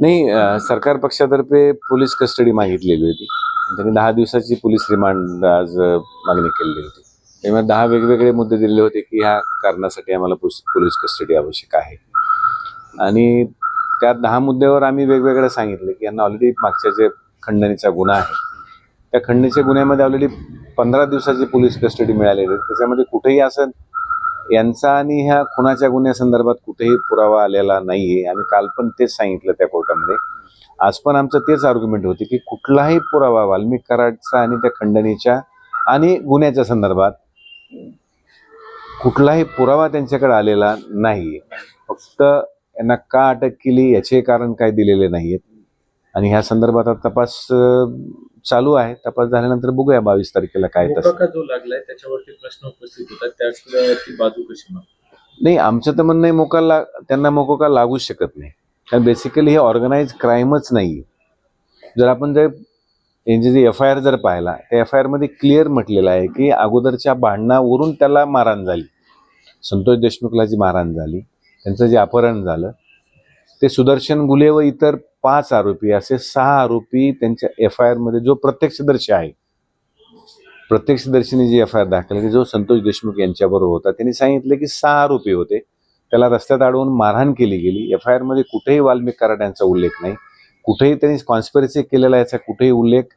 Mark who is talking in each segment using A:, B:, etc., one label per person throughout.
A: नाही सरकार पक्षातर्फे पोलीस कस्टडी मागितलेली होती. त्यांनी दहा दिवसाची पोलीस रिमांड आज मागणी केलेली होती. त्यामुळे दहा वेगवेगळे मुद्दे दिलेले होते की ह्या कारणासाठी आम्हाला पोलीस कस्टडी आवश्यक आहे. आणि त्या दहा मुद्द्यावर आम्ही वेगवेगळं सांगितलं की यांना ऑलरेडी मागच्या जे खंडणीचा गुन्हा आहे त्या खंडणीच्या गुन्ह्यामध्ये ऑलरेडी पंधरा दिवसाची पोलीस कस्टडी मिळालेली त्याच्यामध्ये कुठेही असं यांचा आणि ह्या खुनाच्या गुन्ह्यासंदर्भात कुठेही पुरावा आलेला नाही आहे आम्ही काल पण तेच सांगितलं त्या कोर्टामध्ये. आज पण आमचं तेच आर्ग्युमेंट होते की कुठलाही पुरावा वाल्मिक कराडचा आणि त्या खंडणीच्या आणि गुन्ह्याच्या संदर्भात कुठलाही पुरावा त्यांच्याकडे आलेला नाही फक्त यांना का अटक केली याचे कारण काय दिलेले नाही आहेत आणि ह्या संदर्भात आता तपास चालू आहे. तपास झाल्यानंतर बघूया बावीस तारखेला काय तसं.
B: जो लागलाय त्याच्यावरती प्रश्न उपस्थित होतात. त्याची बाजू कशी
A: नाही आमचं तर म्हणणं मोका ला त्यांना मोकोका लागूच शकत नाही. कारण बेसिकली हे ऑर्गनाईज क्राईमच नाही. जर आपण जर यांची जी एफ आय आर जर पाहिला त्या एफ आय आरमध्ये क्लिअर म्हटलेलं आहे की अगोदरच्या भांडणावरून त्याला मारहाण झाली. संतोष देशमुखला जी मारहाण झाली त्यांचं जे अपहरण झालं ते सुदर्शन गुले व इतर पाच आरोपी असे सहा आरोपी त्यांच्या एफ आय आरमध्ये जो प्रत्यक्षदर्शी आहे. प्रत्यक्षदर्शीने जी एफ आय आर दाखल केली जो संतोष देशमुख यांच्याबरोबर होता त्यांनी सांगितलं की सहा आरोपी होते. त्याला रस्त्यात अडवून मारहाण केली गेली. एफ आय आरमध्ये कुठेही वाल्मिक कराड यांचा उल्लेख नाही. कुठेही त्यांनी कॉन्स्पिरसी केलेला याचा कुठेही उल्लेख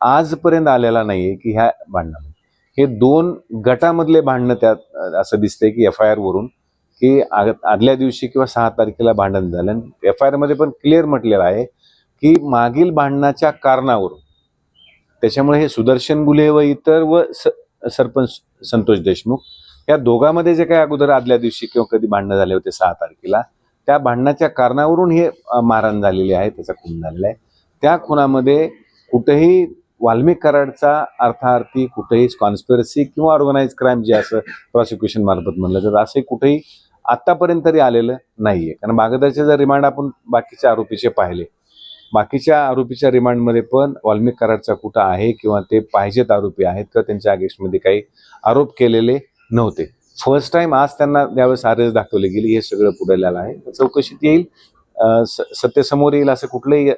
A: आजपर्यंत आलेला नाहीये की ह्या भांडणामध्ये हे दोन गटामधले भांडणं त्यात असं दिसतंय की एफ आय आर वरून की आदल्या दिवशी किंवा सहा तारखेला भांडण झालं. एफ आय आरमध्ये पण क्लिअर म्हटलेलं आहे की मागील भांडणाच्या कारणावरून त्याच्यामुळे हे सुदर्शन गुले व इतर व स- सरपंच संतोष देशमुख या दोघांमध्ये जे काही अगोदर आदल्या दिवशी किंवा कधी भांडणं झाले होते सहा तारखेला त्या भांडणाच्या कारणावरून हे मारहाण झालेली आहे त्याचा खून झालेला आहे. त्या खुनामध्ये कुठेही वाल्मिक कराडचा अर्थार्थी कुठेही कॉन्स्पिरसी किंवा ऑर्गनाईज क्राईम जे असं प्रॉसिक्युशन मार्फत म्हणलं तर असे कुठेही आत्तापर्यंत तरी आलेलं नाहीये. कारण बागदाचे जर रिमांड आपण बाकीच्या आरोपीचे पाहिले बाकीच्या आरोपीच्या रिमांडमध्ये पण वाल्मिक कराडचा कुठं आहे किंवा ते पाहिजेत आरोपी आहेत का त्यांच्या अगेन्स्टमध्ये काही आरोप केलेले नव्हते. फर्स्ट टाइम आज त्यांना त्यावेळेस आरेस दाखवली गेली हे सगळं पुढे आहे. चौकशीत येईल स- सत्य समोर येईल असं कुठलंही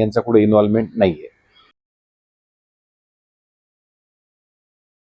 A: यांचा कुठे इन्व्हॉल्वमेंट नाहीये.